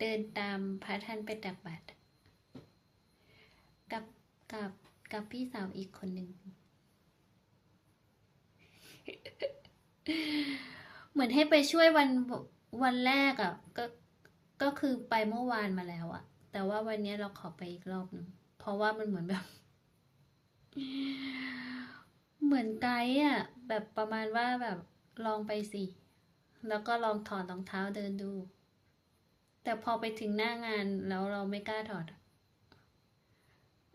เดินตามพระท่านไปตักบาตรกับกับกับพี่สาวอีกคนหนึ่ง เหมือนให้ไปช่วยวันวันแรกอะ่ะ ก็ก็คือไปเมื่อวานมาแล้วอะ่ะ แต่ว่าวันนี้เราขอไปอีกรอบหนึงเพราะว่ามันเหมือนแบบ เหมือนไกด์อะ่ะ แบบประมาณว่าแบบลองไปสิ แล้วก็ลองถอดรองเท้าเดินดู แต่พอไปถึงหน้างานแล้วเราไม่กล้าถอด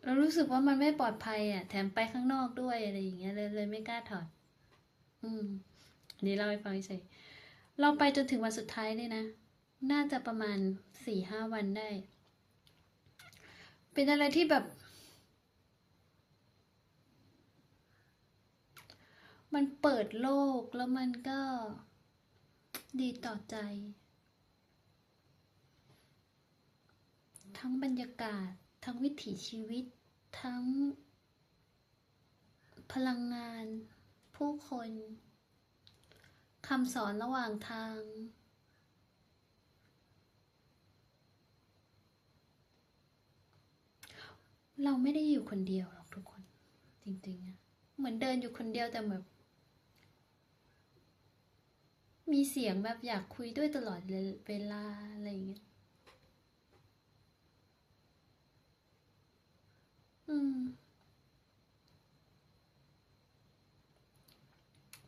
เรารู้สึกว่ามันไม่ปลอดภัยอะ แถมไปข้างนอกด้วยอะไรอย่างเงี้ยเลยเลยไม่กล้าถอด อืมอันนี้เล่าให้ฟังเฉยเราไปจนถึงวันสุดท้ายเลยนะ น่าจะประมาณสี่ห้าวันได้ เป็นอะไรที่แบบ มันเปิดโลกแล้วมันก็ดีต่อใจ ทั้งบรรยากาศ ทั้งวิถีชีวิต ทั้ง พลังงาน ผู้คนคำสอนระหว่างทาง เราไม่ได้อยู่คนเดียวหรอกทุกคน จริงๆอะเหมือนเดินอยู่คนเดียวแต่แบบมีเสียงแบบอยากคุยด้วยตลอดเวลาอะไรอย่างเงี้ย อืม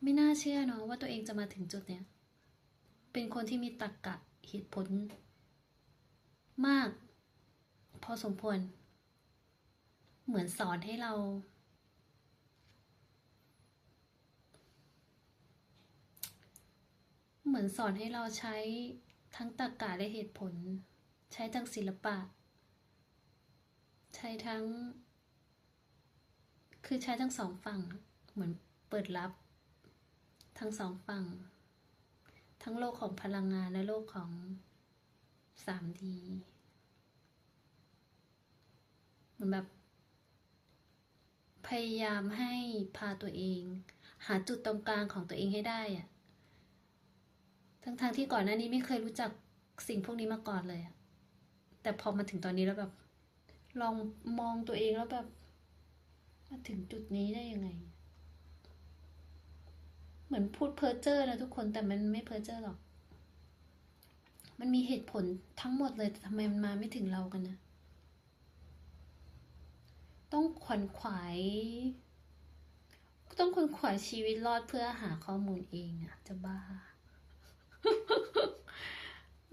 ไม่น่าเชื่อเนาะว่าตัวเองจะมาถึงจุดเนี้ย เป็นคนที่มีตรรกะเหตุผล มาก พอสมควร เหมือนสอนให้เรา เหมือนสอนให้เราใช้ทั้งตรรกะและเหตุผล ใช้ทั้งศิลปะ ใช้ทั้ง คือใช้ทั้งสองฝั่ง เหมือนเปิดรับ ทั้งสองฝั่ง ทั้งโลกของพลังงานและโลกของ 3D เหมือนแบบ พยายามให้พาตัวเอง หาจุดตรงกลางของตัวเองให้ได้อะทั้งๆทที่ก่อนหน้านี้ไม่เคยรู้จักสิ่งพวกนี้มาก่อนเลยอะแต่พอมาถึงตอนนี้แล้วแบบ ลองมองตัวเองแล้วแบบ มาถึงจุดนี้ได้ยังไง เหมือนพูดเพ้อเจ้อนะทุกคนแต่มันไม่เพ้อเจ้อหรอก มันมีเหตุผลทั้งหมดเลยแต่ทำไมมันมาไม่ถึงเรากันนะต้องขวนขวาย ต้องขวนขวายชีวิตรอดเพื่อหาข้อมูลเองอะจะบ้า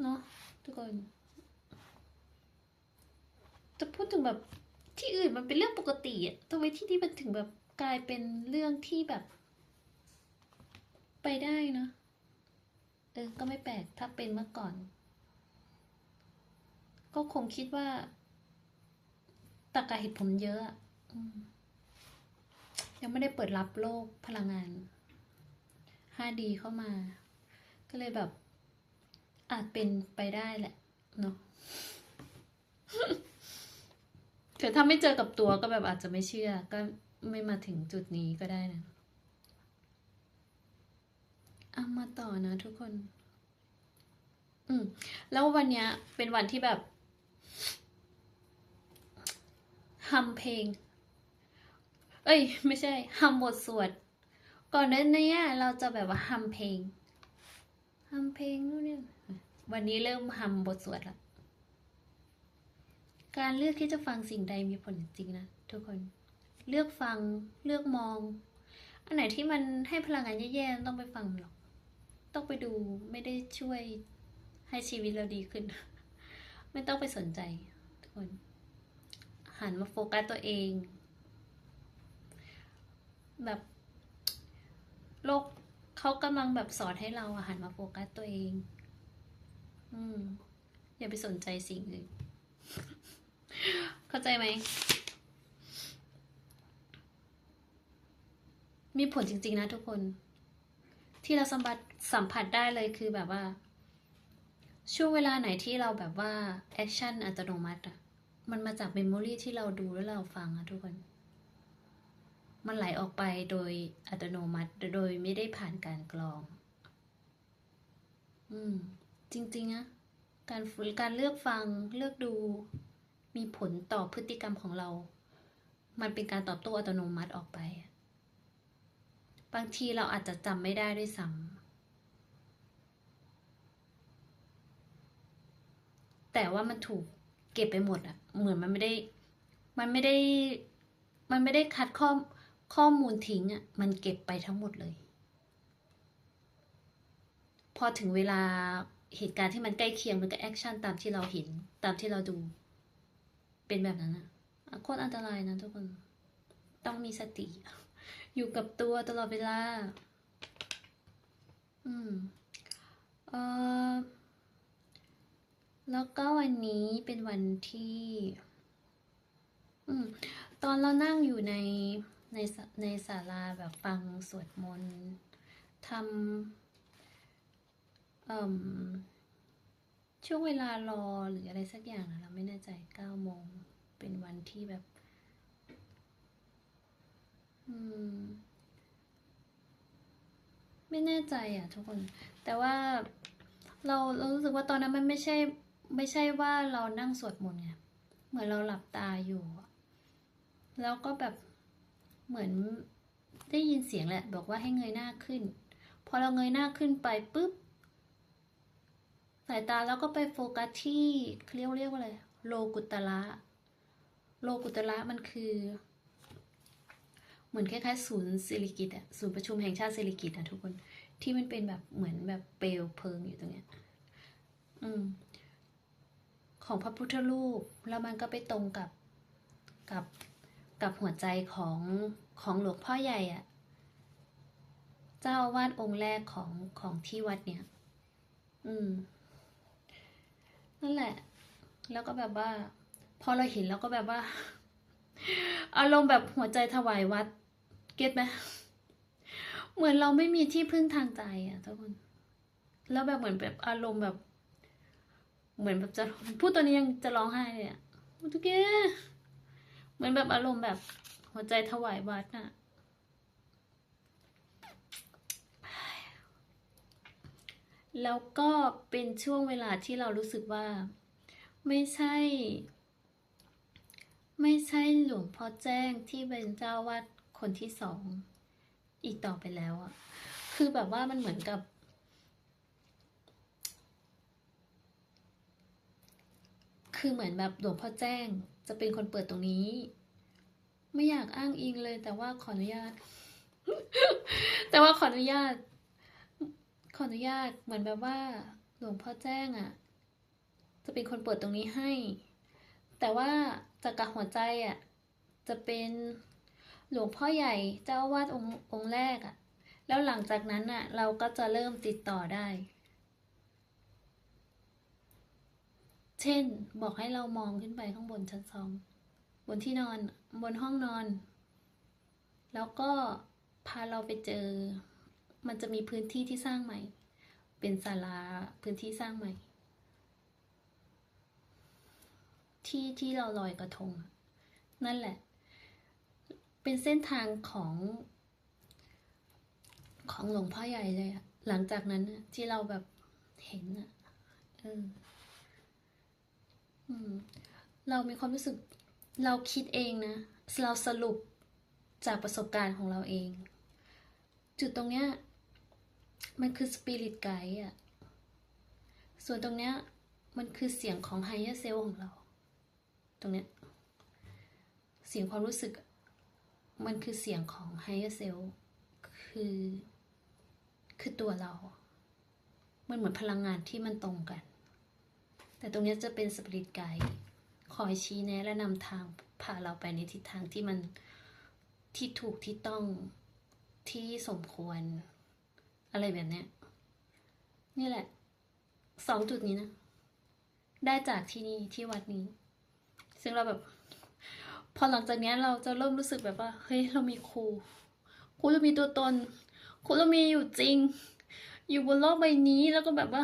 เนาะทุกคน จะพูดถึงแบบ ที่อื่นมันเป็นเรื่องปกติอะทำไมที่นี่มันถึงแบบกลายเป็นเรื่องที่แบบ ไปได้นะเออ ก็ไม่แปลก ถ้าเป็นเมื่อก่อน ก็คงคิดว่าตรรกะเหตุผลเยอะอยังไม่ได้เปิดรับโลกพลังงาน 5D เข้ามา ก็เลยแบบ อาจเป็นไปได้แหละ เนาะ แต่ถ้าไม่เจอกับตัวก็แบบอาจจะไม่เชื่อ ก็ไม่มาถึงจุดนี้ก็ได้นะเอามาต่อนะทุกคน อืม แล้ววันเนี้ย เป็นวันที่แบบฮัมเพลง เอ้ย ไม่ใช่ฮัมบทสวด ก่อนหน้านี้เราจะแบบว่าฮัมเพลงฮัมเพลงนู่นนี่วันนี้เริ่มฮัมบทสวดละ การเลือกที่จะฟังสิ่งใดมีผลจริงนะทุกคนเลือกฟังเลือกมอง อันไหนที่มันให้พลังงานแย่ๆต้องไปฟังหรอก ต้องไปดูไม่ได้ช่วยให้ชีวิตเราดีขึ้น ไม่ต้องไปสนใจทุกคน หันมาโฟกัสตัวเอง แบบโลกเขากำลังแบบสอนให้เราหันมาโฟกัสตัวเอง อืมอย่าไปสนใจสิ่งอื่น ใจไหม มีผลจริง ๆ นะทุกคน ที่เราสัมผัสสัมผัสได้เลยคือแบบว่า ช่วงเวลาไหนที่เราแบบว่าแอคชั่นอัตโนมัติอะมันมาจากเมมโมรีที่เราดูแล้วเราฟังอะทุกคน มันไหลออกไปโดยอัตโนมัติโดยไม่ได้ผ่านการกรอง อืม จริง ๆอะการฝึกการเลือกฟังเลือกดู มีผลต่อพฤติกรรมของเรา มันเป็นการตอบโต้อัตโนมัติออกไป บางทีเราอาจจะจำไม่ได้ด้วยซ้ำแต่ว่ามันถูกเก็บไปหมดอะเหมือนมันไม่ได้ มันไม่ได้ มันไม่ได้คัดข้อข้อมูลทิ้งอะมันเก็บไปทั้งหมดเลย พอถึงเวลาเหตุการณ์ที่มันใกล้เคียงมันก็แอคชั่นตามที่เราเห็นตามที่เราดู เป็นแบบนั้นอะอะโคตรอันตรายนะทุกคน ต้องมีสติ อยู่กับตัวตลอดเวลา อืม เออแล้วก็วันนี้เป็นวันที่ อืม ตอนเรานั่งอยู่ในในในศาลาแบบฟังสวดมนต์ทำเอ่ม ช่วงเวลารอหรืออะไรสักอย่างนะเราไม่แน่ใจเก้าโมงเป็นวันที่แบบ อืม ไม่แน่ใจอะ ทุกคน แต่ว่าเราเรารู้สึกว่าตอนนั้นมันไม่ใช่ ไม่ใช่ว่าเรานั่งสวดมนต์ไงเหมือนเราหลับตาอยู่ แล้วก็แบบเหมือนได้ยินเสียงแหละ บอกว่าให้เงยหน้าขึ้น พอเราเงยหน้าขึ้นไปปุ๊บ สายตาเราก็ไปโฟกัสที่เรียกเรียกว่าอะไรโลกุตระโลกุตระมันคือ เหมือนคล้ายๆศูนย์สิริกิตอะศูนย์ประชุมแห่งชาติสิริกิตอะทุกคน ที่มันเป็นแบบเหมือนแบบเปลวเพลิงอยู่ตรงเนี้ยอืม ของพระพุทธรูปแล้วมันก็ไปตรงกับกับกับหัวใจของของหลวงพ่อใหญ่อะเจ้าอาวาดองค์แรกของของที่วัดเนี่ย อืม แล้วก็แบบว่า พอเราเห็นแล้วก็แบบว่า อารมณ์แบบหัวใจถวายวัด เก็ตไหมเหมือนเราไม่มีที่พึ่งทางใจอะทุกคน แล้วแบบเหมือนแบบอารมณ์แบบ เหมือนแบบจะพูดตัวนี้ยังจะร้องไห้เลยอะทุกแกเหมือนแบบอารมณ์แบบหัวใจถวายวัดน่ะแล้วก็เป็นช่วงเวลาที่เรารู้สึกว่า ไม่ใช่ ไม่ใช่หลวงพ่อแจ้งที่เป็นเจ้าวัดคนที่สองอีกต่อไปแล้วอะคือแบบว่ามันเหมือนกับ คือเหมือนแบบหลวงพ่อแจ้งจะเป็นคนเปิดตรงนี้ ไม่อยากอ้างอิงเลย แต่ว่าขออนุญาต แต่ว่าขออนุญาต ขออนุญาตเหมือนแบบว่า หลวงพ่อแจ้งอะ่ะ จะเป็นคนเปิดตรงนี้ให้ แต่ว่าจากกหัวใจอะ่ะจะเป็นหลวงพ่อใหญ่เจ้าอาวาดองค์องค์แรกอะ่ะ แล้วหลังจากนั้นอะ เราก็จะเริ่มติดต่อได้ เช่นบอกให้เรามองขึ้นไปข้างบนชั้นสองบนที่นอนบนห้องนอน แล้วก็พาเราไปเจอ มันจะมีพื้นที่ที่สร้างใหม่ เป็นศาลาพื้นที่สร้างใหม่ ที่ที่เราลอยกระทง นั่นแหละ เป็นเส้นทางของ ของหลวงพ่อใหญ่เลยอะหลังจากนั้นที่เราแบบเห็นอะเออเรามีความรู้สึกเราคิดเองนะ เราสรุปจากประสบการณ์ของเราเอง จุดตรงเนี้ยมันคือสปิริตไกด์อะ ส่วนตรงเนี้ยมันคือเสียงของไฮเ e อร์เซลของเรา ตรงเนี้ยเสียงความรู้สึก มันคือเสียงของไฮเอเซลคือคือตัวเรา มันเหมือนพลังงานที่มันตรงกัน แต่ตรงเนี้ยจะเป็นสปิริตไกด์คอยชี้แนะและนำทางพาเราไปในทิศทางที่มันที่ถูกที่ต้องที่สมควร อะไรแบบเนี้ยนี่แหละสองจุดนี้นะ ได้จากที่นี่ที่วัดนี้ ซึ่งเราแบบ พอหลังจากนี้เราจะเริ่มรู้สึกแบบว่า เฮ้ย เรามีครู ครูเรามีตัวตน ครูเรามีอยู่จริง อยู่บนโลกใบนี้แล้วก็แบบว่า